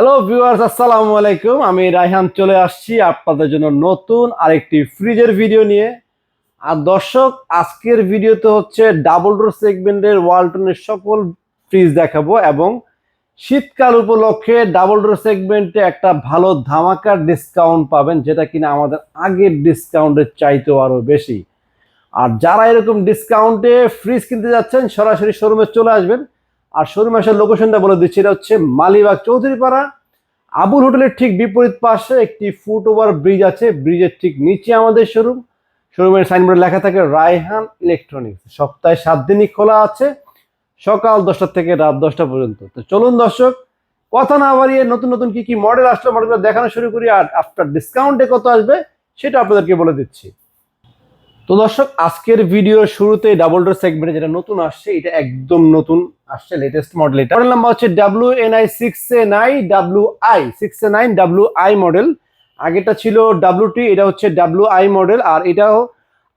Hello viewers আসসালামু আলাইকুম। আমি রায়হান চলে আসছি আপনাদের জন্য নতুন আরেকটি ফ্রিজের ভিডিও নিয়ে। আর দর্শক, আজকের ভিডিওতে হচ্ছে ডাবল ডোর সেগমেন্টের ওয়ালটনের সকল ফ্রিজ দেখাবো এবং শীতকাল উপলক্ষে ডাবল ডোর সেগমেন্টে একটা ভালো ধামাকার ডিসকাউন্ট পাবেন, যেটা কিনা আমাদের আগের ডিসকাউন্টের চাইতেও আরও বেশি। আর যারা এরকম ডিসকাউন্টে ফ্রিজ কিনতে যাচ্ছেন, সরাসরি শোরুমে চলে আসবেন। আর শোরুম আসার লোকেশনটা বলে দিচ্ছি, এটা হচ্ছে মালিবাগ চৌধুরীপাড়া। আবুল হোটেলের ঠিক বিপরীত পাশে একটি ফুট ওভার ব্রিজ আছে, ব্রিজের ঠিক নিচে আমাদের শোরুম শোরুমের সাইনবোর্ডে লেখা থাকে, রায়হান ইলেকট্রনিক্স সপ্তাহে সাত দিনই খোলা আছে, সকাল দশটা থেকে রাত দশটা পর্যন্ত। তো চলুন দর্শক, কথা না বাড়িয়ে নতুন নতুন কি কি মডেল আসলো মডেলগুলো দেখানো শুরু করি, আর আফটার ডিসকাউন্টে কত আসবে, সেটা আপনাদেরকে বলে দিচ্ছি। তো দর্শক, আজকের ভিডিওর শুরুতে ডাবল ডোর সেগমেন্টে যেটা নতুন আসছে, এটা একদম নতুন আসছে লেটেস্ট মডেল এটা। মডেল নাম্বার হচ্ছে W N I six A nine W I six A nine W I model আগেটা ছিল ডাব্লিউ টি এটা হচ্ছে ডাব্লিউ আই মডেল আর এটাও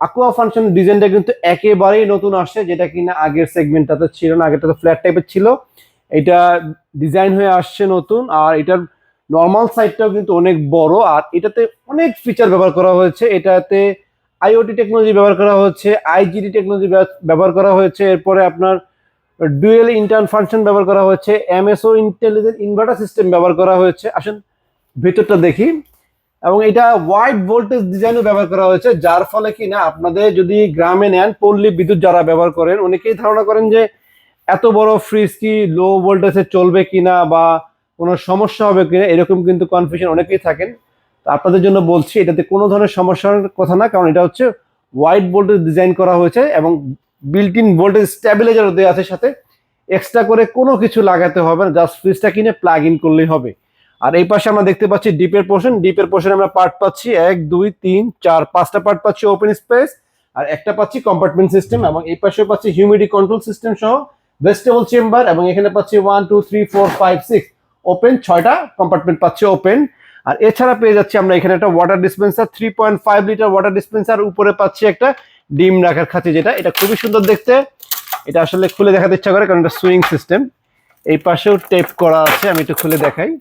aqua ফাংশন ডিজাইনটা কিন্তু একেবারেই নতুন আসছে, যেটা কিনা আগের সেগমেন্টটাতে ছিল না আগেটা তো ফ্ল্যাট টাইপের ছিল। এটা ডিজাইন হয়ে আসছে নতুন, আর এটার নর্মাল সাইডটাও কিন্তু অনেক বড়, আর এটাতে অনেক ফিচার ব্যবহার করা হয়েছে। এটাতে আইওটি টেকনোলজি ব্যবহার করা হচ্ছে আইজিডি টেকনোলজি ব্যবহার করা হয়েছে, এরপরে আপনার ডুয়েল ইন্টার্ন ফাংশন ব্যবহার করা হয়েছে, এমএসও ইন্টেলিজেন্ট ইনভার্টার সিস্টেম ব্যবহার করা হয়েছে। আসেন, ভেতরটা দেখি। এবং এটা ওয়াইড ভোল্টেজ ডিজাইনও ব্যবহার করা হয়েছে, যার ফলে কি না, আপনাদের যদি গ্রামে নেন, পল্লী বিদ্যুৎ যারা ব্যবহার করেন, অনেকেই ধারণা করেন যে এত বড় ফ্রিজ কি লো ভোল্টেজে চলবে কিনা বা কোনো সমস্যা হবে কিনা, এরকম কিন্তু কনফিউশন অনেকেই থাকেন। আপনাদের জন্য বলছি, এটাতে কোনো ধরনের সমস্যার কথা না, কারণ এটা হচ্ছে হোয়াইট ভোল্টেজ ডিজাইন করা হয়েছে এবং বিল্ট ইন ভোল্টেজ স্ট্যাবিলাইজার দেওয়া আছে সাথে। এক্সট্রা করে কোনো কিছু লাগাতে হবে না জাস্ট ফ্রিজটা কিনে প্লাগ ইন করলেই হবে। আর এই পাশে আমরা দেখতে পাচ্ছি ডিপের পোর্শন ডিপের পোর্শনে আমরা পার্ট পাচ্ছি এক, দুই, তিন, চার, পাঁচটা পার্ট পাচ্ছি ওপেন স্পেস আর একটা পাচ্ছি কম্পার্টমেন্ট সিস্টেম এবং এই পাশে পাচ্ছি হিউমিডি কন্ট্রোল সিস্টেম সহ ভেজিটেবল চেম্বার এবং এখানে পাচ্ছি one two three four five six open ছয়টা কম্পার্টমেন্ট পাচ্ছি ওপেন আর এছাড়া পেয়ে যাচ্ছি আমরা এখানে একটা water dispenser three point five litre water dispenser উপরে পাচ্ছি একটা ডিম রাখার খাঁচি যেটা। এটা খুবই সুন্দর দেখতে। এটা আসলে খুলে দেখাতে ইচ্ছা করে, কারণ এটা সুইং সিস্টেম এই পাশেও টেপ করা আছে, আমি একটু খুলে দেখাই।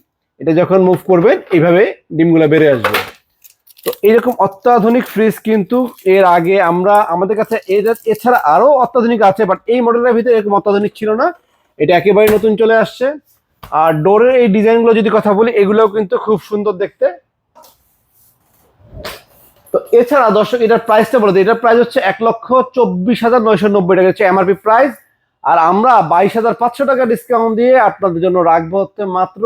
এটা যখন মুভ করবেন এইভাবে ডিমগুলো বেড়ে আসবে। তো এরকম অত্যাধুনিক ফ্রিজ কিন্তু এর আগে আমরা, আমাদের কাছে এছাড়া আরও অত্যাধুনিক আছে বাট এই মডেলের ভিতরে এরকম অত্যাধুনিক ছিল না। এটা একেবারে নতুন চলে আসছে। আর ডোরের এই ডিজাইনগুলো যদি কথা বলি, এগুলোও কিন্তু খুব সুন্দর দেখতে। তো এছাড়া দর্শক, এটার প্রাইসটা বলে দিই। এটার প্রাইস হচ্ছে এক লক্ষ চব্বিশ হাজার নয়শো নব্বই টাকা, হচ্ছে এমআরপি প্রাইস আর আমরা বাইশ হাজার পাঁচশো টাকা ডিসকাউন্ট দিয়ে আপনাদের জন্য রাখব হচ্ছে মাত্র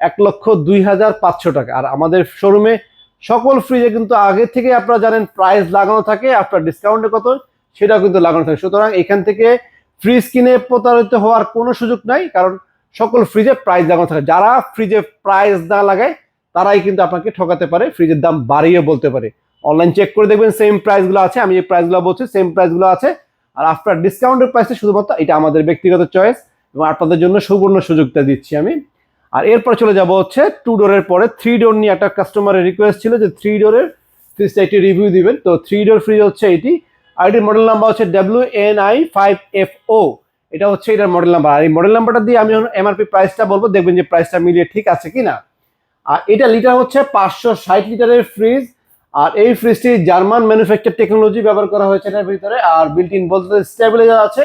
এক লক্ষ দুই হাজার পাঁচশো টাকা। আর আমাদের শোরুমে সকল ফ্রিজে কিন্তু আগে থেকে আপনারা জানেন প্রাইস লাগানো থাকে, আপনার ডিসকাউন্টে কত, সেটাও কিন্তু লাগানো থাকে। সুতরাং এখান থেকে ফ্রিজ কিনে প্রতারিত হওয়ার কোনো সুযোগ নাই, কারণ সকল ফ্রিজে প্রাইস লাগানো থাকে। যারা ফ্রিজে প্রাইস না লাগায়, তারাই কিন্তু আপনাকে ঠকাতে পারে ফ্রিজের দাম বাড়িয়ে বলতে পারে। অনলাইন চেক করে দেখবেন সেম প্রাইসগুলো আছে, আমি যে প্রাইসগুলো বলছি সেম প্রাইসগুলো আছে। আর আফটার ডিসকাউন্টের প্রাইসে শুধুমাত্র এটা আমাদের ব্যক্তিগত চয়েস এবং আপনাদের জন্য সুবর্ণ সুযোগটা দিচ্ছি আমি। আর এরপর চলে যাব হচ্ছে টু ডোরের পরে। থ্রি ডোর নিয়ে একটা কাস্টমারের রিকোয়েস্ট ছিল যে থ্রি ডোরের ফ্রিজটা একটি রিভিউ দিবেন। তো থ্রি ডোর ফ্রিজ হচ্ছে এটি। আর এটির মডেল নাম্বার হচ্ছে W N I five F O এটা হচ্ছে এটার মডেল নাম্বার আর এই মডেল নাম্বারটা দিয়ে আমি এমআরপি প্রাইসটা বলব, দেখবেন যে প্রাইসটা মিলিয়ে ঠিক আছে কিনা। আর এটা লিটার হচ্ছে পাঁচশো ষাট লিটারের ফ্রিজ আর এই ফ্রিজটি জার্মান ম্যানুফ্যাকচার টেকনোলজি ব্যবহার করা হয়েছে এটার ভিতরে। আর বিল্ট ইন বলতে স্টেবিলাইজার আছে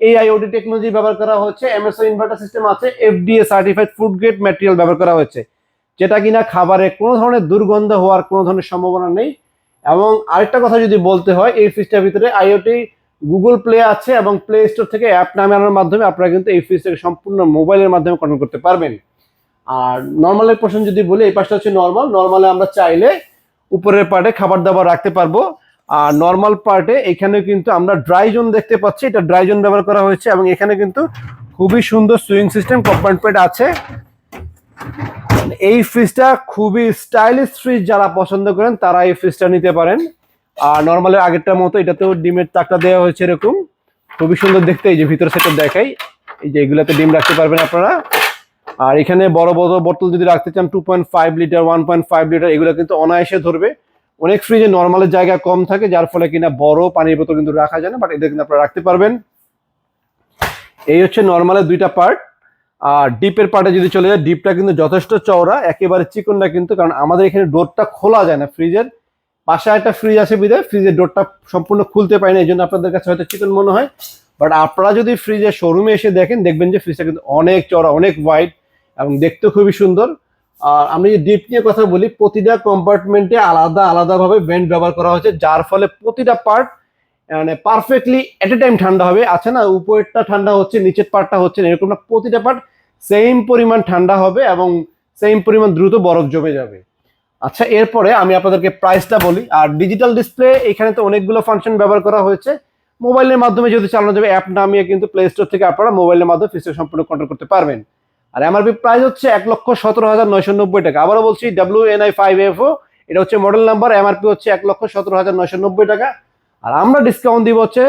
এই এআইওডি টেকনোলজি ব্যবহার করা হচ্ছে এমএসও ইনভার্টার সিস্টেম আছে FDA certified food grade material ব্যবহার করা হয়েছে। যেটা কিনা খাবারে কোনো ধরনের দুর্গন্ধ হওয়ার কোনো ধরনের সম্ভাবনা নেই। এবং আরেকটা কথা যদি বলতে হয়, এই ফ্রিজটার ভিতরে আইওটি গুগল প্লে আছে এবং প্লে স্টোর থেকে অ্যাপ নামানোর মাধ্যমে আপনারা কিন্তু এই ফ্রিজটাকে সম্পূর্ণ মোবাইলের মাধ্যমে কন্ট্রোল করতে পারবেন। আর নর্মালের পোর্শন যদি বলি, এই পাশটা হচ্ছে নর্মাল নর্মালে আমরা চাইলে উপরের পার্টে খাবার দাবার রাখতে পারব। আর নর্মাল পার্টে এখানে কিন্তু আমরা ড্রাই জোন দেখতে পাচ্ছি। এটা ড্রাই জোন ব্যবহার করা হয়েছে এবং এখানে কিন্তু খুবই সুন্দর সুইং সিস্টেম কম্পার্টমেন্ট আছে। এই ফ্রিজটা খুবই স্টাইলিশ ফ্রিজ যারা পছন্দ করেন, তারা এই ফ্রিজটা নিতে পারেন। আর নর্মালের আগেরটার মতো এটাতেও ডিমের তাকটা দেওয়া হয়েছে এরকম। খুবই সুন্দর দেখতে, এই যে ভিতর সেটা দেখাই। এই যে এগুলাতে ডিম রাখতে পারবেন আপনারা। আর এখানে বড় বড় বোতল যদি রাখতে চান two point five litre one point five litre এগুলো কিন্তু অনায়াসে ধরবে। অনেক ফ্রিজে নর্মালের জায়গা কম থাকে, যার ফলে কিনা বড় পানির বোতল কিন্তু রাখা যায় না বাট এদের কিন্তু আপনারা রাখতে পারবেন। এই হচ্ছে নর্মালের দুইটা পার্ট আর ডিপের পার্টে যদি চলে যায়, ডিপটা কিন্তু যথেষ্ট চওড়া, একেবারে চিকনটা কিন্তু, কারণ আমাদের এখানে ডোরটা খোলা যায় না ফ্রিজের পাশে একটা ফ্রিজ আছে বিধায় ফ্রিজের ডোরটা সম্পূর্ণ খুলতে পারি না এই জন্য আপনাদের কাছে হয়তো চিকন মনে হয়। বাট আপনারা যদি ফ্রিজের শোরুমে এসে দেখেন, দেখবেন যে ফ্রিজটা কিন্তু অনেক চওড়া, অনেক ওয়াইড এবং দেখতে খুবই সুন্দর। আর আমি যদি ডিপ নিয়ে কথা বলি, প্রতিটা কম্পার্টমেন্টে আলাদা, আলাদাভাবে ভেন্ট ব্যবহার করা হয়েছে, যার ফলে প্রতিটা পার্ট মানে পারফেক্টলি এট এ টাইম ঠান্ডা হবে। আছে না, উপরেরটা ঠান্ডা হচ্ছে, নিচের পার্টটা হচ্ছে এরকম না, প্রতিটা পার্ট সেম পরিমাণ ঠান্ডা হবে এবং সেম পরিমাণ দ্রুত বরফ জমে যাবে। আচ্ছা এরপরে আমি আপনাদেরকে প্রাইসটা বলি। আর ডিজিটাল ডিসপ্লে এখানে তো অনেকগুলো ফাংশন ব্যবহার করা হয়েছে। মোবাইলের মাধ্যমে যদি চালানো যাবে অ্যাপ নামিয়ে কিন্তু প্লে স্টোর থেকে আপনারা মোবাইলের মাধ্যমে ফিচার সম্পূর্ণ কন্ট্রোল করতে পারবেন। আর এমআরপি প্রাইস হচ্ছে এক লক্ষ সতেরো হাজার নয়শো নব্বই টাকা। আবারও বলছি W N I five F O এটা হচ্ছে মডেল নাম্বার এমআরপি হচ্ছে এক লক্ষ সতেরো হাজার নয়শো নব্বই টাকা। আর আমরা ডিসকাউন্ট দিব হচ্ছে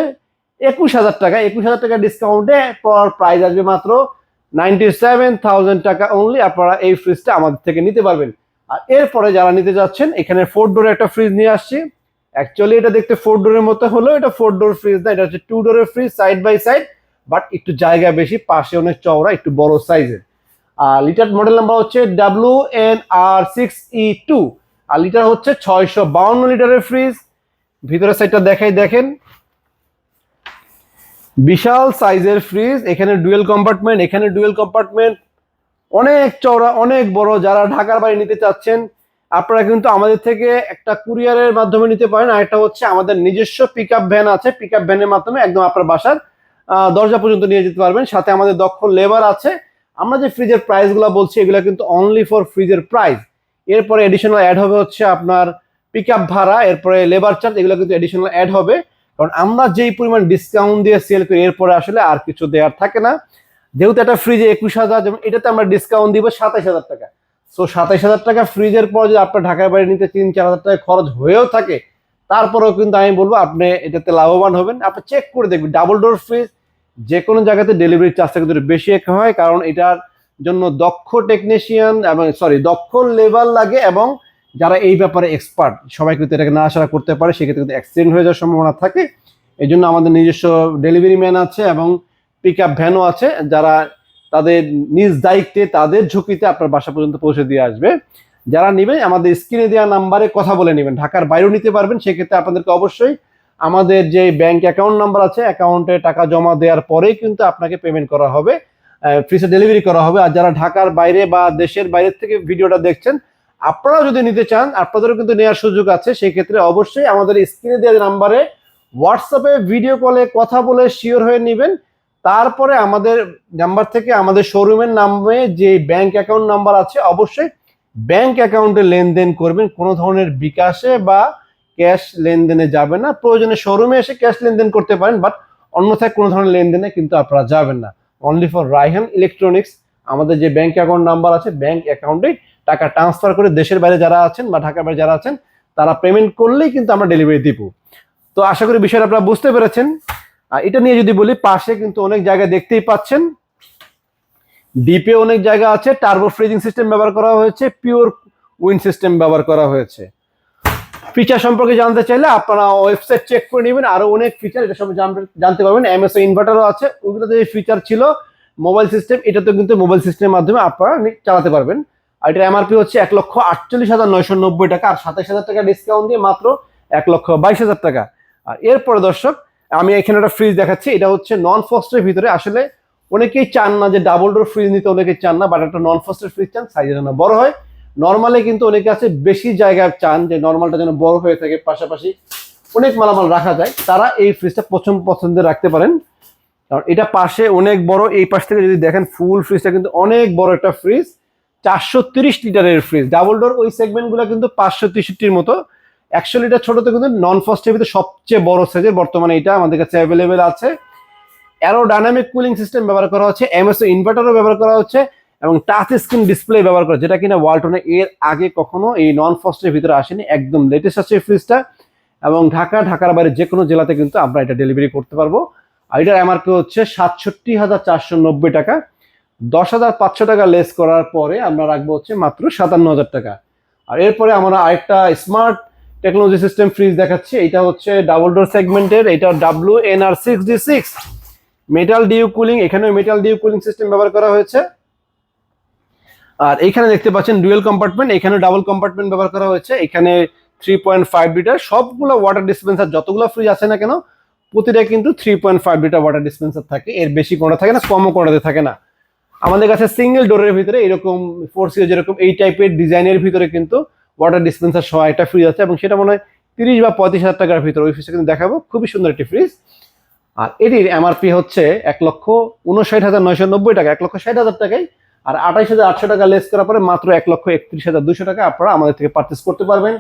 একুশ হাজার টাকা। একুশ হাজার টাকা ডিসকাউন্টে পর প্রাইস আসবে মাত্র নাইনটি সেভেন থাউজেন্ড টাকা অনলি আপনারা এই ফ্রিজটা আমাদের থেকে নিতে পারবেন। আর এরপরে যারা নিতে যাচ্ছেন, এখানে ফোর ডোরের একটা ফ্রিজ নিয়ে আসছি। অ্যাকচুয়ালি এটা দেখতে ফোর ডোরের মতো হলেও এটা ফোর ডোর ফ্রিজ না, এটা হচ্ছে টু ডোরের fridge side by side but একটু জায়গা বেশি, পাশে অনেক চওড়া, একটু বড় সাইজের আর লিটার মডেল নাম্বার হচ্ছে W N R six E two R litre হচ্ছে ছয়শো বাউন্ন লিটারের ফ্রিজ ভিতরের সাইডটা দেখাই, দেখেন। বিশাল সাইজের ফ্রিজ এখানে ডুয়েল কম্পার্টমেন্ট এখানে ডুয়েল কম্পার্টমেন্ট অনেক চওড়া, অনেক বড় যারা ঢাকার বাড়ি নিতে চাচ্ছেন, আপনারা কিন্তু আমাদের থেকে একটা কুরিয়ারের মাধ্যমে নিতে পারেন। আর একটা হচ্ছে আমাদের নিজস্ব পিক আপ ভ্যান আছে। পিক আপ ভ্যানের মাধ্যমে একদম আপনার বাসার দরজা পর্যন্ত নিয়ে যেতে পারবেন। সাথে আমাদের দক্ষ লেবার আছে। আমরা যে ফ্রিজের প্রাইসগুলো বলছি, এগুলো কিন্তু অনলি ফর ফ্রিজের প্রাইস এরপরে এডিশনাল অ্যাড হবে হচ্ছে আপনার পিক আপ ভাড়া, এরপরে লেবার চার্জ এগুলো কিন্তু এডিশনাল অ্যাড হবে। কারণ আমরা যেই পরিমাণ ডিসকাউন্ট দিয়ে সেল করি, এরপরে আসলে আর কিছু দেওয়ার থাকে না। যেহেতু একটা ফ্রিজে একুশ হাজার, যেমন এটাতে আমরা ডিসকাউন্ট দিব সাতাইশ হাজার টাকা। সো সাতাইশ হাজার টাকা ফ্রিজের পর যদি আপনার ঢাকার বাইরে নিতে তিন, চার হাজার টাকা খরচ হয়েও থাকে, তারপরেও কিন্তু আমি বলব আপনি এটাতে লাভবান হবেন। আপনি চেক করে দেখবেন ডাবল ডোর ফ্রিজ যে কোনো জায়গাতে ডেলিভারি চার্জটা কিন্তু বেশি এক হয়, কারণ এটার জন্য দক্ষ টেকনিশিয়ান এবং সরি দক্ষ লেবার লাগে এবং যারা এই ব্যাপারে এক্সপার্ট সবাই কিন্তু এটাকে না নাড়াচাড়া করতে পারে, সেক্ষেত্রে কিন্তু অ্যাক্সিডেন্ট হয়ে যাওয়ার সম্ভাবনা থাকে। এই জন্য আমাদের নিজস্ব ডেলিভারি ম্যান আছে এবং পিক আপ ভ্যানও আছে, যারা তাদের নিজ দায়িত্বে তাদের ঝুঁকিতে আপনার বাসা পর্যন্ত পৌঁছে দিয়ে আসবে। যারা নেবেন আমাদের স্ক্রিনে দেওয়া নাম্বারে কথা বলে নেবেন। ঢাকার বাইরেও নিতে পারবেন, সেক্ষেত্রে আপনাদেরকে অবশ্যই আমাদের যে ব্যাংক অ্যাকাউন্ট নাম্বার আছে অ্যাকাউন্টে টাকা জমা দেওয়ার পরেই কিন্তু আপনাকে পেমেন্ট করা হবে ফ্রিসে ডেলিভারি করা হবে। আর যারা ঢাকার বাইরে বা দেশের বাইরে থেকে ভিডিওটা দেখছেন, আপনারাও যদি নিতে চান, আপনাদেরও কিন্তু নেওয়ার সুযোগ আছে। সেক্ষেত্রে অবশ্যই আমাদের স্ক্রিনে দেওয়া নাম্বারে হোয়াটসঅ্যাপে ভিডিও কলে কথা বলে শিওর হয়ে নেবেন। তারপরে আমাদের নাম্বার থেকে আমাদের শোরুমের নামে যে ব্যাংক অ্যাকাউন্ট নাম্বার আছে, অবশ্যই ব্যাংক অ্যাকাউন্টে লেনদেন করবেন। কোনো ধরনের বিকাশে বা ক্যাশ লেনদেনে যাবে না। প্রয়োজনে শোরুমে এসে ক্যাশ লেনদেন করতে পারেন বাট অন্যথায় কোনো ধরনের লেনদেনে কিন্তু আপনারা যাবেন না। অনলি ফর রাইহান ইলেকট্রনিক্স আমাদের যে ব্যাংক অ্যাকাউন্ট নাম্বার আছে ব্যাংক অ্যাকাউন্টে টাকা ট্রান্সফার করে দেশের বাইরে যারা আছেন বা ঢাকার বাইরে যারা আছেন, তারা পেমেন্ট করলেই কিন্তু আমরা ডেলিভারি দিব। তো আশা করি বিষয়টা আপনারা বুঝতে পেরেছেন। এটা নিয়ে যদি বলি, পাশে কিন্তু অনেক জায়গা দেখতেই পাচ্ছেন। ডিপে অনেক জায়গা আছে। টার্বো ফ্রিজিং সিস্টেম ব্যবহার করা হয়েছে পিওর উইন সিস্টেম ব্যবহার করা হয়েছে। ফিচার সম্পর্কে জানতে চাইলে আপনারা ওয়েবসাইট চেক করে নেবেন। আরও অনেক ফিচার এটা সম্পর্কে জানতে- জানতে পারবেন। এমএসও ইনভার্টারও আছে। ওগুলোতে যে ফিচার ছিল মোবাইল সিস্টেম এটা তো কিন্তু মোবাইল সিস্টেমের মাধ্যমে আপনারা চালাতে পারবেন। আর এটার এমআরপি হচ্ছে এক লক্ষ আটচল্লিশ হাজার নয়শো নব্বই টাকা। আর সাতাশ হাজার টাকা ডিসকাউন্ট দিয়ে মাত্র এক লক্ষ বাইশ হাজার টাকা। আর এরপরে দর্শক আমি এখানে একটা ফ্রিজ দেখাচ্ছি, এটা হচ্ছে নন ফস্টের ভিতরে। আসলে অনেকেই চান না যে ডাবল ডোর ফ্রিজ নিতে অনেকে চান না বাট একটা নন ফস্টের ফ্রিজ চান সাইজের যেন বড় হয়। নর্মালে কিন্তু অনেকে আছে বেশি জায়গায় চান যে নর্মালটা যেন বড় হয়ে থাকে, পাশাপাশি অনেক মালামাল রাখা যায়। তারা এই ফ্রিজটা প্রথম পছন্দের রাখতে পারেন। কারণ এটা পাশে অনেক বড়, এই পাশ থেকে যদি দেখেন ফুল ফ্রিজটা কিন্তু অনেক বড় একটা ফ্রিজ চারশো লিটারের ফ্রিজ ডাবল ডোর ওই সেগমেন্টগুলো কিন্তু পাঁচশো তেষট্টির মতো। একশো লিটার ছোটতে কিন্তু নন ফস্টের ভিতরে সবচেয়ে বড় সাইজের বর্তমানে এটা আমাদের কাছে অ্যাভেলেবেল আছে। অ্যারো ডাইনামিক কুলিং সিস্টেম ব্যবহার করা হচ্ছে এমএসও ইনভার্টারও ব্যবহার করা হচ্ছে, এবং টাচ স্ক্রিন ডিসপ্লে ব্যবহার করা যেটা কিনা ওয়ালটনে এর আগে কখনো এই নন ফস্টের ভিতরে আসেনি। একদম লেটেস্ট আছে এই ফ্রিজটা এবং ঢাকা, ঢাকার বাইরে যে কোনো জেলাতে কিন্তু আমরা এটা ডেলিভারি করতে পারব। আর এটার এমআরপি হচ্ছে সাতষট্টি হাজার চারশো নব্বই টাকা। দশ হাজার পাঁচশো টাকা লেস করার পরে আমরা রাখব হচ্ছে মাত্র সাতান্ন হাজার টাকা। আর এরপরে আমরা আরেকটা স্মার্ট টেকনোলজি সিস্টেম ফ্রিজ দেখাচ্ছি। এটা হচ্ছে ডাবল ডোর সেগমেন্টের এটা W N R six D six metal dew cooling এখানেও মেটাল ডিউ কুলিং সিস্টেম ব্যবহার করা হয়েছে। আর এখানে দেখতে পাচ্ছেন ডুয়েল কম্পার্টমেন্ট এখানে ডাবল কম্পার্টমেন্ট ব্যবহার করা হয়েছে। এখানে থ্রি পয়েন্ট ফাইভ লিটার সবগুলো ওয়াটার ডিসপেন্সার যতগুলো ফ্রিজ আছে না কেন, প্রতিটা কিন্তু three point five litre water dispenser থাকে। এর বেশি কোনটা থাকে না, কমও কোনটাতে থাকে না। আমাদের কাছে সিঙ্গেল ডোরের ভিতরে এরকম ফোর সিও যেরকম, এই টাইপের ডিজাইনের ভিতরে কিন্তু ওয়াটার ডিসপেন্সার সহ একটা ফ্রিজ আছে এবং সেটা মনে হয় তিরিশ বা পঁয়ত্রিশ হাজার টাকার ভিতরে ওই ফ্রিজটা কিন্তু দেখাবো। খুবই সুন্দর একটি ফ্রিজ আর এটির এমআরপি হচ্ছে এক লক্ষ উনষাট হাজার নয়শো নব্বই টাকা, এক লক্ষ ষাট হাজার টাকায়। আর আঠাইশ হাজার আটশো টাকা লেস করার পরে মাত্র এক লক্ষ একত্রিশ হাজার দুশো টাকা আপনারা আমাদের থেকে পারচেস করতে পারবেন।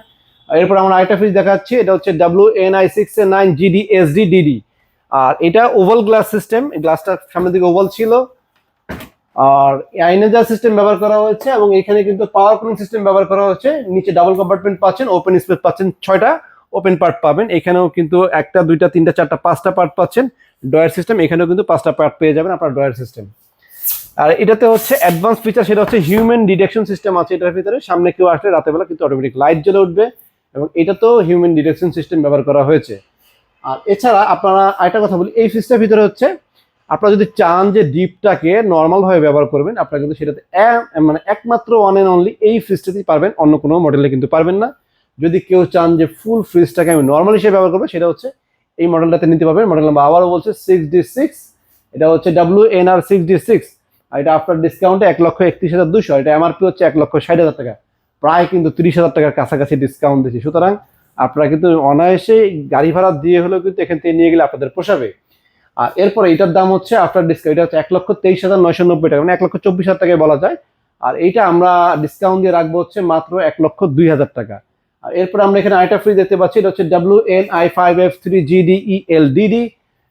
এরপর আমরা আরেকটা ফ্রিজ দেখাচ্ছি, এটা হচ্ছে W N I six nine GD SD DD আর এটা ওভাল গ্লাস সিস্টেম গ্লাসটা সামনের দিকে ওভাল ছিল। আর আইনেজার সিস্টেম ব্যবহার করা হয়েছে এবং এখানে কিন্তু পাওয়ার কুলিং সিস্টেম ব্যবহার করা হয়েছে। নিচে ডাবল কম্পার্টমেন্ট পাচ্ছেন ওপেন স্পেস পাচ্ছেন, ছয়টা ওপেন পার্ট পাবেন। এখানেও কিন্তু একটা, দুইটা, তিনটা, চারটা, পাঁচটা পার্ট পাচ্ছেন। ডয়ার সিস্টেম এখানেও কিন্তু পাঁচটা পার্ট পেয়ে যাবেন আপনার ডয়ার সিস্টেম আর এটাতে হচ্ছে অ্যাডভান্স ফিচার সেটা হচ্ছে হিউম্যান ডিটেকশন সিস্টেম আছে এটার ভিতরে। সামনে কেউ আসলে রাতের বেলা কিন্তু অটোমেটিক লাইট জ্বলে উঠবে এবং এটা তো হিউম্যান ডিটেকশন সিস্টেম ব্যবহার করা হয়েছে। আর এছাড়া আপনারা আরেকটা কথা বলি, এই ফ্রিজটার ভিতরে হচ্ছে আপনারা যদি চান যে ডিপটাকে নর্মাল ভাবে ব্যবহার করবেন, আপনারা কিন্তু সেটাতে মানে একমাত্র ওয়ান এন্ড অনলি এই ফ্রিজটাতেই পারবেন, অন্য কোনো মডেলে কিন্তু পারবেন না। যদি কেউ চান যে ফুল ফ্রিজটাকে আমি নর্মাল হিসেবে ব্যবহার করব, সেটা হচ্ছে এই মডেলটাতে নিতে পারবেন। মডেল নাম্বার আবারও বলছে সিক্স ডি সিক্স এটা হচ্ছে W N R six D six আর এটা আফটার ডিসকাউন্টে এক লক্ষ একত্রিশ হাজার দুশো এটা এমআরপি হচ্ছে এক লক্ষ ষাট হাজার টাকা। প্রায় কিন্তু তিরিশ হাজার টাকার কাছাকাছি ডিসকাউন্ট দিচ্ছি। সুতরাং আপনারা কিন্তু অনায়াসে গাড়ি ভাড়া দিয়ে হলেও কিন্তু এখান থেকে নিয়ে গেলে আপনাদের পোষাবে। আর এরপরে এটার দাম হচ্ছে আফটার ডিসকাউন্ট এটা হচ্ছে এক লক্ষ তেইশ হাজার নয়শো নব্বই টাকা মানে এক লক্ষ চব্বিশ হাজার টাকায় বলা যায়। আর এইটা আমরা ডিসকাউন্ট দিয়ে রাখব হচ্ছে মাত্র এক লক্ষ দুই হাজার টাকা। আর এরপর আমরা এখানে আইটা ফ্রি দেখতে পাচ্ছি, এটা হচ্ছে W N I five F three GD E L DD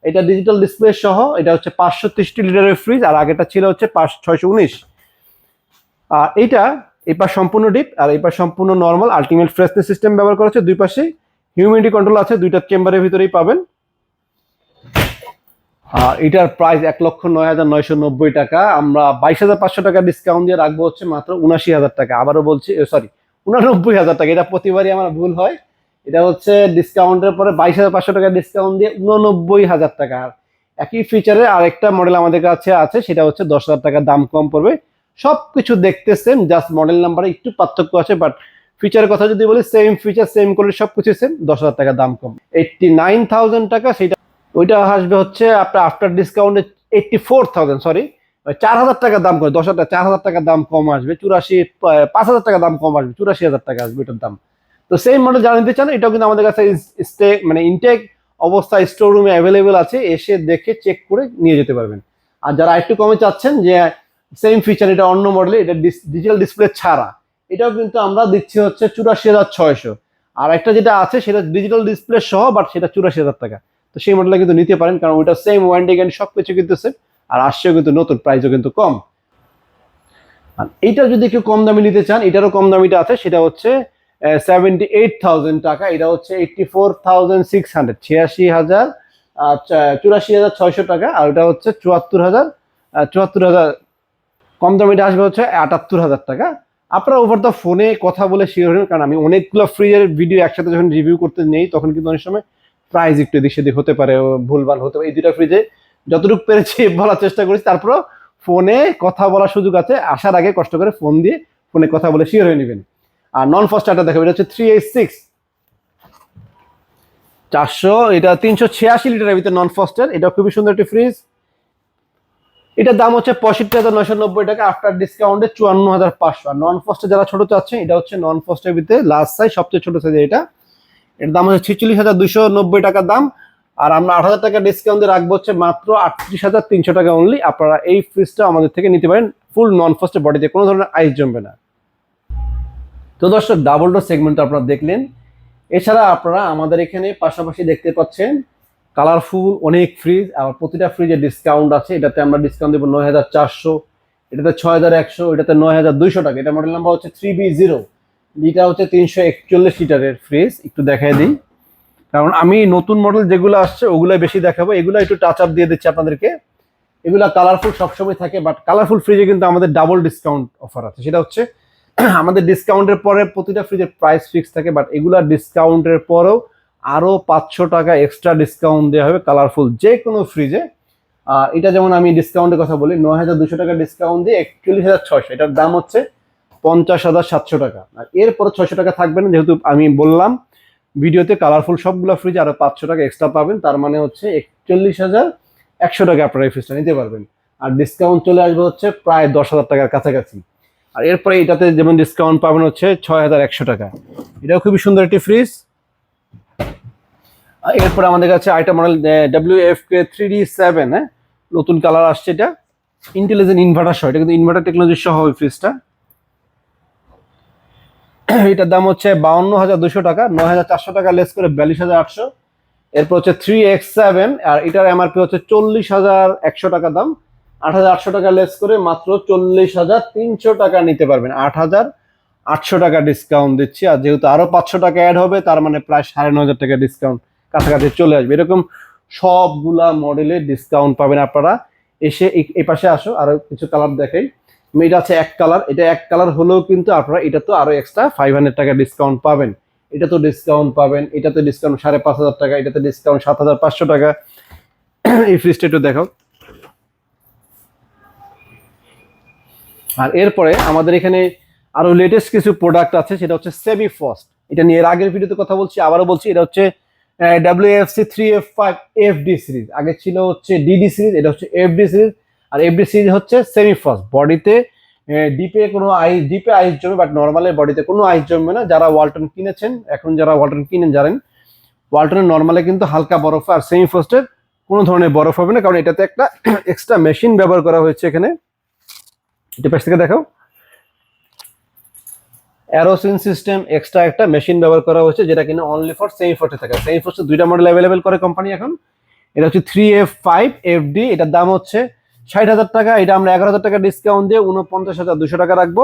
এটা ডিজিটাল ডিসপ্লে সহ, এটা হচ্ছে পাঁচশো তেষট্টি লিটারের ফ্রিজ আর আগেটা ছিল হচ্ছে পাঁচ ছয়শো উনিশ। আর এইটা, এই পাশ সম্পূর্ণ ডিপ আর এই পাশ সম্পূর্ণ নর্মাল আলটিমেট ফ্রেশনেস সিস্টেম ব্যবহার করা হচ্ছে দুই পাশে। হিউমিডিটি কন্ট্রোল আছে, দুইটা চেম্বারের ভিতরেই পাবেন। এটার প্রাইস এক লক্ষ নয় হাজার নয়শো নব্বই টাকা। আমরা বাইশ হাজার পাঁচশো টাকা ডিসকাউন্ট দিয়ে রাখব হচ্ছে মাত্র উনাশি হাজার টাকা। আবারও বলছি সরি উনানব্বই হাজার টাকা। এটা প্রতিবারই আমার ভুল হয়। এটা হচ্ছে ডিসকাউন্টের পরে বাইশ হাজার পাঁচশো টাকা ডিসকাউন্ট দিয়ে উননব্বই হাজার টাকা। আর একই ফিচারে আরেকটা মডেল আমাদের কাছে আছে, সেটা হচ্ছে দশ হাজার টাকা দাম কম পড়বে। সব কিছু দেখতে সেম জাস্ট মডেল নাম্বারে একটু পার্থক্য আছে বাট ফিচারের কথা যদি বলি সেম ফিচার সেম করে সব কিছু সেম দশ হাজার টাকা দাম কম। এইটটি নাইন থাউজেন্ড টাকা, সেটা ওইটা আসবে হচ্ছে আপনার আফটার ডিসকাউন্টে এইটটি ফোর থাউজেন্ড সরি চার হাজার টাকা দাম করে, দশ হাজার, চার হাজার টাকা দাম কম আসবে, চুরাশি পাঁচ হাজার টাকা দাম কম আসবে, চুরাশি হাজার টাকা আসবে এটার দাম। তো সেই মডেল যারা নিতে চান, এটাও কিন্তু আমাদের কাছে স্টে মানে ইনটেক অবস্থা স্টোর রুমে অ্যাভেলেবেল আছে, এসে দেখে চেক করে নিয়ে যেতে পারবেন। আর যারা একটু কমে চাচ্ছেন, যে সেম ফিচার এটা অন্য মডেলে এটা ডিজিটাল ডিসপ্লে ছাড়া, এটাও কিন্তু আমরা দিচ্ছি হচ্ছে চুরাশি হাজার ছয়শো। আর একটা যেটা আছে, সেটা ডিজিটাল ডিসপ্লে সহ বাট সেটা চুরাশি হাজার টাকা। তো সেই মডেলটা কিন্তু নিতে পারেন, কারণ ওটা সেম ওয়ারেন্টি গ্যারান্টি সব কিছু কিন্তু সেম আর আসছেও কিন্তু নতুন প্রাইসও কিন্তু কম। আর এইটা যদি কেউ কম দামে নিতে চান, এটারও কম দামিটা আছে, সেটা হচ্ছে সেভেন্টি এইট থাউজেন্ড টাকা, এটা হচ্ছে eighty four thousand six hundred ছিয়াশি হাজার চুরাশি হাজার ছয়শো টাকা, আর ওটা হচ্ছে চুয়াত্তর হাজার চুয়াত্তর হাজার, কম দামিটা আসবে হচ্ছে আটাত্তর হাজার টাকা। আপনারা ওভার দ্য ফোনে কথা বলে শিওর হন কারণ আমি অনেকগুলো ফ্রিজের ভিডিও একসাথে যখন রিভিউ করতে নেই, তখন কিন্তু অনেক সময় প্রাইস একটু এদিক সেদিক হতে পারে ভুলভাল হতে পারে, এই দুটা ফ্রিজে যতটুকু পেরেছি বলার চেষ্টা করেছি। তারপরও ফোনে কথা বলার সুযোগ আছে, আসার আগে কষ্ট করে ফোন দিয়ে ফোনে কথা বলে শিওর হয়ে নেবেন। আর নন ফাস্টারটা দেখাবো, এটা হচ্ছে থ্রি এইট সিক্স চারশো, এটা তিনশো ছিয়াশি লিটারের ভিতরে নন ফাস্টার এটা খুবই সুন্দর একটি ফ্রিজ এটার দাম হচ্ছে পঁয়ষট্টি হাজার নয়শো নব্বই টাকা আফটার ডিসকাউন্টে চুয়ান্ন হাজার পাঁচশো। আর নন ফাস্টে যারা ছোট চাচ্ছে, এটা হচ্ছে নন ফাস্টের ভিতরে লাস্ট সাইজ সবচেয়ে ছোট সাইজ এটা। এর দাম হচ্ছে ছিচল্লিশ হাজার দুশো নব্বই টাকার দাম। আর আমরা আট হাজার টাকা ডিসকাউন্ট দিয়ে রাখব হচ্ছে মাত্র আটত্রিশ হাজার তিনশো টাকা অনলি আপনারা এই ফ্রিজটা আমাদের থেকে নিতে পারেন ফুল নন ফাস্টের বডিতে কোনো ধরনের আইস জমবে না। তো দর্শক ডাবল ডোর সেগমেন্ট আপনারা দেখলেন। এছাড়া আপনারা আমাদের এখানে পাশাপাশি দেখতে পাচ্ছেন কালারফুল অনেক ফ্রিজ আর প্রতিটা ফ্রিজে ডিসকাউন্ট আছে। এটাতে আমরা ডিসকাউন্ট দেবো নয় হাজার চারশো, এটাতে ছয় হাজার একশো, এটাতে নয় হাজার দুইশো টাকা। এটা মডেল নাম্বার হচ্ছে থ্রি বি জিরো এটা হচ্ছে তিনশো একচল্লিশ লিটারের ফ্রিজ একটু দেখাই দিই। কারণ আমি নতুন মডেল যেগুলো আসছে ওগুলো বেশি দেখাবো। এগুলো একটু টাচ আপ দিয়ে দিচ্ছি আপনাদেরকে। এগুলো কালারফুল সবসময় থাকে বাট কালারফুল ফ্রিজে কিন্তু আমাদের ডাবল ডিসকাউন্ট অফার আছে। সেটা হচ্ছে, আমাদের ডিসকাউন্টের পরে প্রতিটা ফ্রিজের প্রাইস ফিক্স থাকে বাট এগুলা ডিসকাউন্টের পরেও আরও পাঁচশো টাকা এক্সট্রা ডিসকাউন্ট দেওয়া হবে কালারফুল যে কোনো ফ্রিজে এটা যেমন আমি ডিসকাউন্টের কথা বলি, নয় হাজার দুশো টাকা ডিসকাউন্ট দিয়ে একচল্লিশ হাজার ছয়শো। এটার দাম হচ্ছে পঞ্চাশ হাজার সাতশো টাকা। আর এরপরে ছয়শো টাকা থাকবে না, যেহেতু আমি বললাম, ভিডিওতে কালারফুল সবগুলো ফ্রিজ আরও পাঁচশো টাকা এক্সট্রা পাবেন, তার মানে হচ্ছে একচল্লিশ হাজার একশো টাকা আপনারা এই ফ্রিজটা নিতে পারবেন। আর ডিসকাউন্ট চলে আসবে হচ্ছে প্রায় দশ হাজার টাকার কাছাকাছি। আর এরপরে এটাতে যেমন ডিসকাউন্ট পাবেন হচ্ছে ছয় হাজার একশো টাকা। এটাও খুবই সুন্দর একটি ফ্রিজ এরপরে আমাদের কাছে আইটা model W F K three D seven হ্যাঁ? নতুন কালার আসছে এটা। ইন্টেলিজেন্ট ইনভার্টার সহ, এটা কিন্তু ইনভার্টার টেকনোলজি সহ ওই ফ্রিজটা এটার দাম হচ্ছে বাউন্ন হাজার দুশো টাকা, নয় হাজার চারশো টাকা লেস করে বিয়াল্লিশ হাজার আটশো। এরপর হচ্ছে থ্রি এক্স সেভেন, আর এটার এমআরপি হচ্ছে চল্লিশ হাজার একশো টাকা দাম। আট হাজার আটশো টাকা লেস করে মাত্র চল্লিশ হাজার তিনশো টাকা নিতে পারবেন। আট হাজার আটশো টাকা ডিসকাউন্ট দিচ্ছি, আর যেহেতু আরও পাঁচশো টাকা অ্যাড হবে, তার মানে প্রায় সাড়ে ন হাজার টাকা ডিসকাউন্ট কাছাকাছি চলে আসবে। এরকম সবগুলা মডেলে ডিসকাউন্ট পাবেন আপনারা। এসে এই- পাশে আসো, আরও কিছু কালার দেখাই। এটা আছে এক কালার এটা এক কালার হলেও কিন্তু আপনারা এটা তো আরও এক্সট্রা ফাইভ টাকা ডিসকাউন্ট পাবেন। এটা তো ডিসকাউন্ট পাবেন এটাতে ডিসকাউন্ট সাড়ে পাঁচ হাজার টাকা এটাতে ডিসকাউন্ট সাত হাজার পাঁচশো টাকা। এই ফ্রিজটা একটু দেখাও। আর এরপরে আমাদের এখানে আরও লেটেস্ট কিছু প্রোডাক্ট আছে, সেটা হচ্ছে সেমি ফস্ট এটা নিয়ে এর আগের ভিডিওতে কথা বলছি, আবারও বলছি, এটা হচ্ছে W F C three F five F D series আগে ছিল হচ্ছে ডিডি সিরিজ এটা হচ্ছে এফ ডি সিরিজ আর এফ ডি সিরিজ হচ্ছে সেমি ফস্ট বডিতে ডিপে কোনো আইস ডিপে আইস জমে বাট নর্মালের বডিতে কোনো আইস জমবে না। যারা ওয়ালটন কিনেছেন, এখন যারা ওয়ালটন কিনেন, জানেন ওয়ালটনের নর্মালে কিন্তু হালকা বরফ, আর সেমি ফস্টের কোনো ধরনের বরফ হবে না, কারণ এটাতে একটা এক্সট্রা মেশিন ব্যবহার করা হয়েছে এখানে। এটা পাশ থেকে দেখাও। অ্যারোসিন সিস্টেম এক্সট্রা একটা মেশিন ব্যবহার করা হয়েছে, যেটা কিনা অনলি ফর সেমি ফোর্টে থাকে। সেমি ফোর্টে দুইটা মডেল অ্যাভেলেবেল করে কোম্পানি এখন। এটা হচ্ছে three F five F D এটার দাম হচ্ছে ষাট হাজার টাকা, এটা আমরা এগারো হাজার টাকা ডিসকাউন্ট দিয়ে উনপঞ্চাশ হাজার দুশো টাকা রাখব।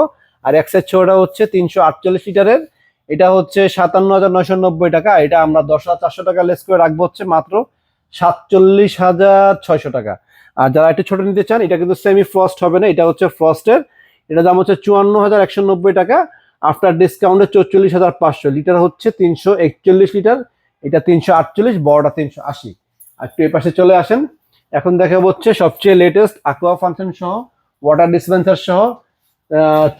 আর এক্সের ছোটা হচ্ছে তিনশো আটচল্লিশ লিটারের। এটা হচ্ছে সাতান্ন হাজার নয়শো নব্বই টাকা এটা আমরা দশ হাজার চারশো টাকা লেস করে রাখব হচ্ছে মাত্র সাতচল্লিশ হাজার ছয়শো টাকা। আর যারা একটু ছোট নিতে চান, এটা কিন্তু সেমি ফ্রস্ট হবে না, এটা হচ্ছে ফ্রস্টের এটা দাম হচ্ছে চুয়ান্ন হাজার একশো নব্বই টাকা আফটার ডিসকাউন্টে চৌচল্লিশ হাজার পাঁচশো লিটার হচ্ছে তিনশো একচল্লিশ লিটার। এটা তিনশো আটচল্লিশ, বড়টা তিনশো আশি। আর একটু পাশে চলে আসেন। এখন দেখা হচ্ছে সবচেয়ে লেটেস্ট aqua ফাংশন সহ ওয়াটার ডিসপেন্সার সহ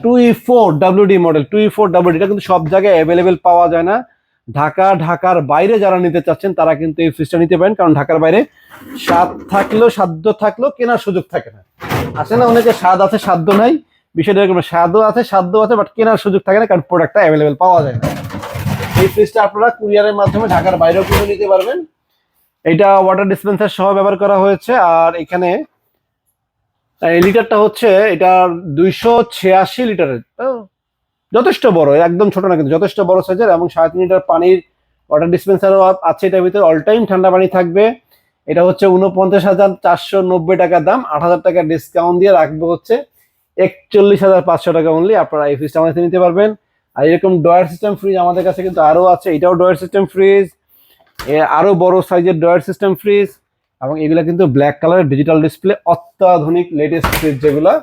two E four WD model two E four WD এটা কিন্তু সব জায়গায় অ্যাভেলেবেল পাওয়া যায় না। ঢাকা, ঢাকার বাইরে যারা নিতে চাচ্ছেন, তারা কিন্তু এই ফ্রিজটা নিতে পারেন, কারণ ঢাকার বাইরে স্বাদ থাকলেও, সাধ্য থাকলেও কেনার সুযোগ থাকে না। আসে না, অনেকে স্বাদ আছে, সাধ্য নাই। বিষয়টা এরকম স্বাদও আছে সাধ্য আছে বাট কেনার সুযোগ থাকে না, কারণ প্রোডাক্টটা অ্যাভেলেবেল পাওয়া যায় না। এই ফ্রিজটা আপনারা কুরিয়ারের মাধ্যমে ঢাকার বাইরেও কিনে নিতে পারবেন। এটা ওয়াটার ডিসপেন্সার সহ ব্যবহার করা হয়েছে আর এখানে এই লিটারটা হচ্ছে এটা দুইশো ছিয়াশি লিটারের। তো যথেষ্ট বড় একদম ছোট না কিন্তু যথেষ্ট বড় সাইজের এবং সাড়ে তিন লিটার পানির ওয়াটার ডিসপেন্সারও আছে এটার ভিতরে। অল টাইম ঠান্ডা পানি থাকবে। এটা হচ্ছে উনপঞ্চাশ হাজার চারশো নব্বই টাকা দাম আট হাজার টাকা ডিসকাউন্ট দিয়ে রাখব হচ্ছে একচল্লিশ হাজার পাঁচশো টাকা অনলি আপনারা এই ফ্রিজটা আমাদের নিতে পারবেন। আর এরকম ডয়ার সিস্টেম ফ্রিজ আমাদের কাছে কিন্তু আরও আছে এটাও ডয়ার সিস্টেম ফ্রিজ আরও বড় সাইজের ডয়ার সিস্টেম ফ্রিজ, এবং এগুলা কিন্তু ব্ল্যাক কালারের ডিজিটাল ডিসপ্লে, অত্যাধুনিক লেটেস্ট ফ্রিজ যেগুলা।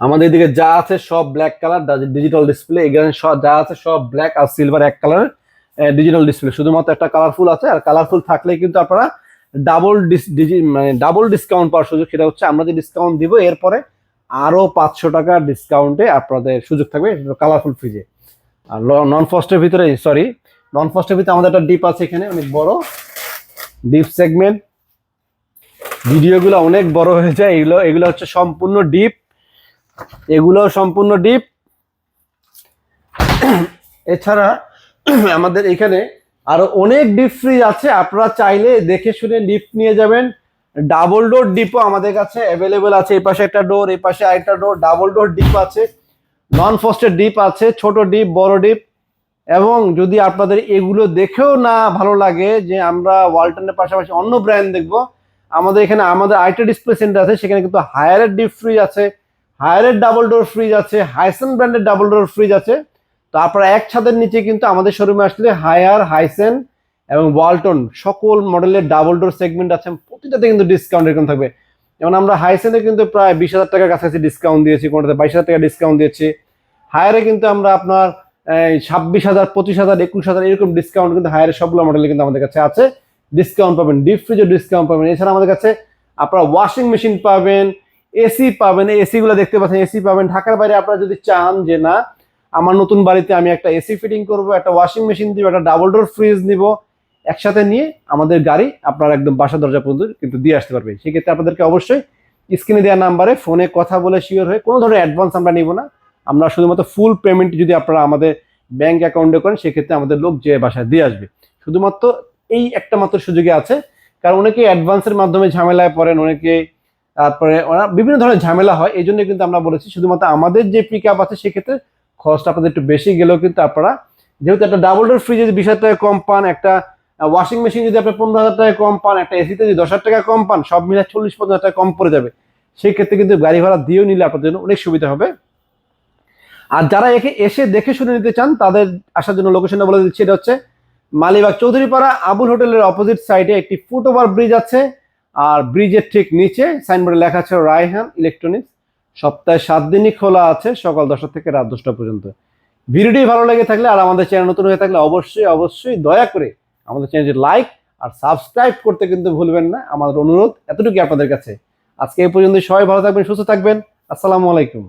আমাদের এদিকে যা আছে সব ব্ল্যাক কালার ডিজিটাল ডিসপ্লে এখানে যা আছে সব ব্ল্যাক আর সিলভার এক কালার ডিজিটাল ডিসপ্লে। শুধুমাত্র একটা কালারফুল আছে, আর কালারফুল থাকলে কিন্তু আপনারা ডাবল ডিজি মানে ডাবল ডিসকাউন্ট পাওয়ার সুযোগ, সেটা হচ্ছে আমরা যে ডিসকাউন্ট দিব, এরপরে আরও পাঁচশো টাকা ডিসকাউন্টে আপনাদের সুযোগ থাকবে কালারফুল ফ্রিজে আর নন ফস্টের ভিতরে সরি নন ফস্টের ভিতরে আমাদের একটা ডিপ আছে এখানে, অনেক বড়। ডিপ সেগমেন্ট ভিডিওগুলো অনেক বড় হয়ে যায়, এগুলো এগুলো হচ্ছে সম্পূর্ণ ডিপ এগুলো সম্পূর্ণ ডিপ এছাড়া আমাদের এখানে আরও অনেক ডিপ ফ্রিজ আছে, আপনারা চাইলে দেখে শুনে ডিপ নিয়ে যাবেন। ডাবল ডোর ডিপও আমাদের কাছে অ্যাভেলেবেল আছে, এই পাশে একটা ডোর এই পাশে আরেকটা ডোর ডাবল ডোর ডিপ আছে। নন ফস্টের ডিপ আছে, ছোট ডিপ বড় ডিপ এবং যদি আপনাদের এগুলো দেখেও না ভালো লাগে যে আমরা ওয়ালটনের পাশাপাশি অন্য ব্র্যান্ড দেখব, আমাদের এখানে আমাদের আইটা ডিসপ্লে সেন্টার আছে, সেখানে কিন্তু হায়ারের ডিপ ফ্রিজ আছে হায়ারের ডাবল ডোর ফ্রিজ আছে হাইসেন ব্র্যান্ডের ডাবল ডোর ফ্রিজ আছে। তো আপনারা এক ছাদের নিচে কিন্তু আমাদের শোরুমে আসলে হায়ার হাইসেন এবং ওয়ালটন সকল মডেলের ডাবল ডোর সেগমেন্ট আছে, প্রতিটাতে কিন্তু ডিসকাউন্ট এরকম থাকবে। যেমন আমরা হাইসেনে কিন্তু প্রায় বিশ হাজার টাকার কাছাকাছি ডিসকাউন্ট দিয়েছি, কোনটাতে বাইশ হাজার টাকা ডিসকাউন্ট দিয়েছি। হায়ারে কিন্তু আমরা আপনার ছাব্বিশ হাজার, পঁচিশ হাজার, একুশ হাজার এরকম ডিসকাউন্ট কিন্তু হায়ারের সবগুলো মডেলে কিন্তু আমাদের কাছে আছে। ডিসকাউন্ট পাবেন ডিপ ফ্রিজও ডিসকাউন্ট পাবেন। এছাড়া আমাদের কাছে আপনারা ওয়াশিং মেশিন পাবেন এসি পাবেন এসি গুলো দেখতে পাচ্ছেন এসি পাবেন। ঢাকার বাইরে আপনারা যদি চান যে না, আমার নতুন বাড়িতে আমি একটা এসি ফিটিং করব, একটা ওয়াশিং মেশিন দিব, একটা ডাবল ডোর ফ্রিজ নিব, একসাথে নিয়ে আমাদের গাড়ি আপনার একদম বাসা দরজা পর্যন্ত কিন্তু দিয়ে আসতে পারবে সেক্ষেত্রে আপনাদেরকে অবশ্যই স্ক্রিনে দেওয়া নাম্বারে ফোনে কথা বলে শিওর হয়ে কোনো ধরনের অ্যাডভান্স আমরা নিব না। আমরা শুধুমাত্র ফুল পেমেন্ট যদি আপনারা আমাদের ব্যাংক অ্যাকাউন্টে করেন, সেক্ষেত্রে আমাদের লোক যে বাসায় দিয়ে আসবে। শুধুমাত্র এই একটা মাত্র সুযোগে আছে। কারণ অনেকে অ্যাডভান্সের মাধ্যমে ঝামেলায় পড়েন, অনেকে তারপরে ওরা বিভিন্ন ধরনের ঝামেলা হয়, এই জন্য কিন্তু আমরা বলেছি শুধুমাত্র আমাদের যে পিক আপ আছে, সেক্ষেত্রে খরচটা আপনাদের একটু বেশি গেলেও কিন্তু আপনারা, যেহেতু একটা ডাবল ডোর ফ্রিজে যদি বিশ হাজার টাকা কম পান, একটা ওয়াশিং মেশিন যদি আপনি পনেরো হাজার টাকা কম পান, একটা এসিতে যদি দশ হাজার টাকা কম পান, সব মিলে চল্লিশ পঞ্চাশ টাকা কম পড়ে যাবে। সেই ক্ষেত্রে কিন্তু গাড়ি ভাড়া দিয়েও নিলে আপনাদের জন্য অনেক সুবিধা হবে। আর যারা একে এসে দেখে শুনে নিতে চান, তাদের আসার জন্য লোকেশনটা বলে দিচ্ছি। এটা হচ্ছে মালিবাগ চৌধুরীপাড়া, আবুল হোটেলের অপোজিট সাইডে একটি ফুট ওভার ব্রিজ আছে। আর ব্রিজের ঠিক নিচে সাইনবোর্ডে লেখা আছে, রায়হান ইলেকট্রনিক্স সপ্তাহে সাত দিনই খোলা আছে, সকাল দশটা থেকে রাত দশটা পর্যন্ত। ভিডিওটি ভালো লেগে থাকলে আর আমাদের চ্যানেল নতুন হয়ে থাকলে অবশ্যই অবশ্যই দয়া করে আমাদের চ্যানেলটি লাইক আর সাবস্ক্রাইব করতে কিন্তু ভুলবেন না। আমাদের অনুরোধ এতটুকু আপনাদের কাছে। আজকে এই পর্যন্ত সবাই ভালো থাকবেন, সুস্থ থাকবেন। আসসালামু আলাইকুম।